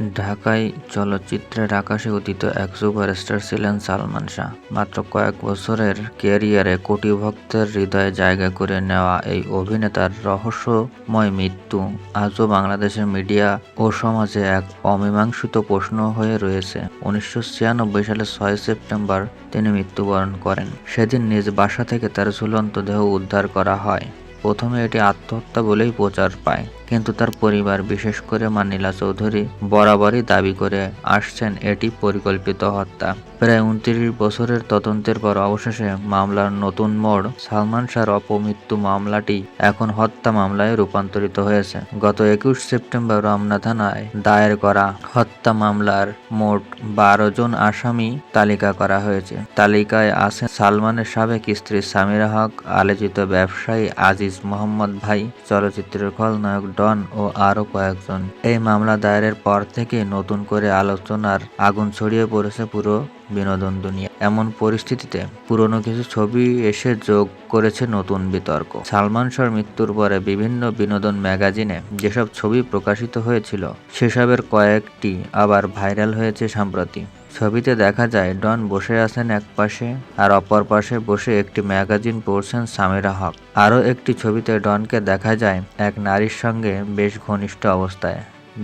ঢাকাই চলচ্চিত্রের আকাশে উদিত এক সুপারস্টার ছিলেন সালমান শাহ। মাত্র কয়েক বছরের ক্যারিয়ারে কোটি ভক্তের হৃদয়ে জায়গা করে নেওয়া এই অভিনেতার রহস্যময় মৃত্যু আজও বাংলাদেশের মিডিয়া ও সমাজে এক অমীমাংসিত প্রশ্ন হয়ে রয়েছে। উনিশশো ছিয়ানব্বই সালে ছয় সেপ্টেম্বর তিনি মৃত্যুবরণ করেন। সেদিন নিজ বাসা থেকে তার ঝুলন্ত দেহ উদ্ধার করা হয়। প্রথমে এটি আত্মহত্যা বলেই প্রচার পায়, কিন্তু তার পরিবার, বিশেষ করে মানিলা চৌধুরী, বরাবরই দাবি করে আসছেন এটি পরিকল্পিত হত্যা। প্রায় উনত্রিশ বছরের তদন্তের পর অবশেষে মামলার নতুন মোড়, সালমান শাহর অপমৃত্যু মামলাটি এখন হত্যা মামলায় রূপান্তরিত হয়েছে। গত একুশ সেপ্টেম্বর রমনা থানায় দায়ের করা হত্যা মামলার মোট বারো জন আসামি তালিকা করা হয়েছে। তালিকায় আছে সালমানের সাবেক স্ত্রী সামিরা হক, আলোচিত ব্যবসায়ী আজিজ মোহাম্মদ ভাই, চলচ্চিত্রের খলনায়ক ডন ও আরও কয়েকজন। এই মামলা দায়েরের পর থেকে নতুন করে আলোচনার আগুন ছড়িয়ে পড়েছে পুরো বিনোদন দুনিয়া। এমন পরিস্থিতিতে পুরনো কিছু ছবি এসে যোগ করেছে নতুন বিতর্ক। সালমান শাহর মৃত্যুর পরে বিভিন্ন বিনোদন ম্যাগাজিনে যেসব ছবি প্রকাশিত হয়েছিল, সেসবের কয়েকটি আবার ভাইরাল হয়েছে সাম্প্রতি। ছবিতে দেখা যায়, ডন বসে আছেন এক পাশে আর অপর পাশে বসে একটি ম্যাগাজিন পড়ছেন সামিরা হক। আরও একটি ছবিতে ডনকে দেখা যায়, এক নারীর সঙ্গে বেশ ঘনিষ্ঠ অবস্থায়।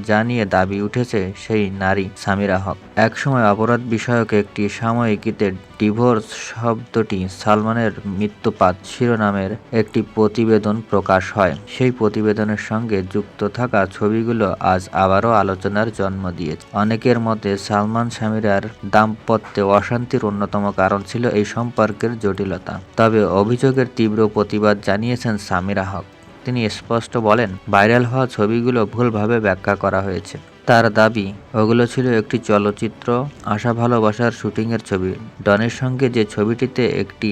যা নিয়ে দাবি উঠেছে সেই নারী সামিরা হক। একসময় অপরাধ বিষয়ক একটি সাময়িকীতে ডিভোর্স শব্দটি সালমানের মৃত্যুপাত শিরোনামের একটি প্রতিবেদন প্রকাশ হয়। সেই প্রতিবেদনের সঙ্গে যুক্ত থাকা ছবিগুলো আজ আবারও আলোচনার জন্ম দিয়েছে। অনেকের মতে সালমান সামিরার দাম্পত্যে অশান্তির অন্যতম কারণ ছিল এই সম্পর্কের জটিলতা। তবে অভিযোগের তীব্র প্রতিবাদ জানিয়েছেন সামিরা হক। তিনি স্পষ্ট বলেন, ভাইরাল হওয়া ছবিগুলো ভুলভাবে ব্যাখ্যা করা হয়েছে। তার দাবি, ওগুলো ছিল একটি চলচ্চিত্র, আশা ভালোবাসার শুটিংয়ের ছবি। ডনের সঙ্গে যে ছবিটিতে একটি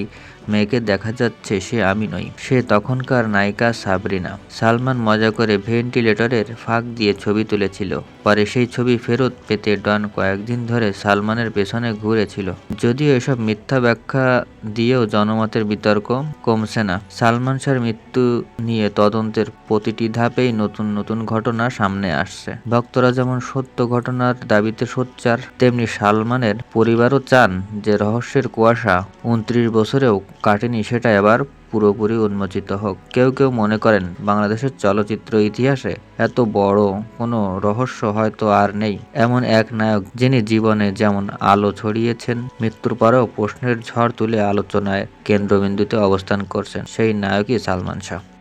মেয়েকে দেখা যাচ্ছে সে আমি নই। সে তখনকার নায়িকা সাবরিনা। সালমান মজা করে ভেন্টিলেটরের ফাঁক দিয়ে ছবি তুলেছিল। পরে সেই ছবি ফেরত পেতে ডন কয়েকদিন ধরে সালমানের পেছনে ঘুরেছিল। যদিও এসব মিথ্যা ব্যাখ্যা দিয়েও জনমতের বিতর্ক কমছে না। সালমান শাহর মৃত্যু নিয়ে তদন্তের প্রতিটি ধাপেই নতুন নতুন ঘটনা সামনে আসছে। ভক্তরা যেমন সত্য ঘটনার দাবিতে সোচ্চার, তেমনি সালমানের পরিবারও চান যে রহস্যের কুয়াশা উনত্রিশ বছরেও কাটেনি সেটা এবার পুরোপুরি উন্মোচিত হোক। কেউ কেউ মনে করেন বাংলাদেশের চলচ্চিত্র ইতিহাসে এত বড় কোনো রহস্য হয়তো আর নেই। এমন এক নায়ক যিনি জীবনে যেমন আলো ছড়িয়েছেন, মৃত্যুর পরেও প্রশ্নের ঝড় তুলে আলোচনায় কেন্দ্রবিন্দুতে অবস্থান করছেন সেই নায়কই সালমান শাহ।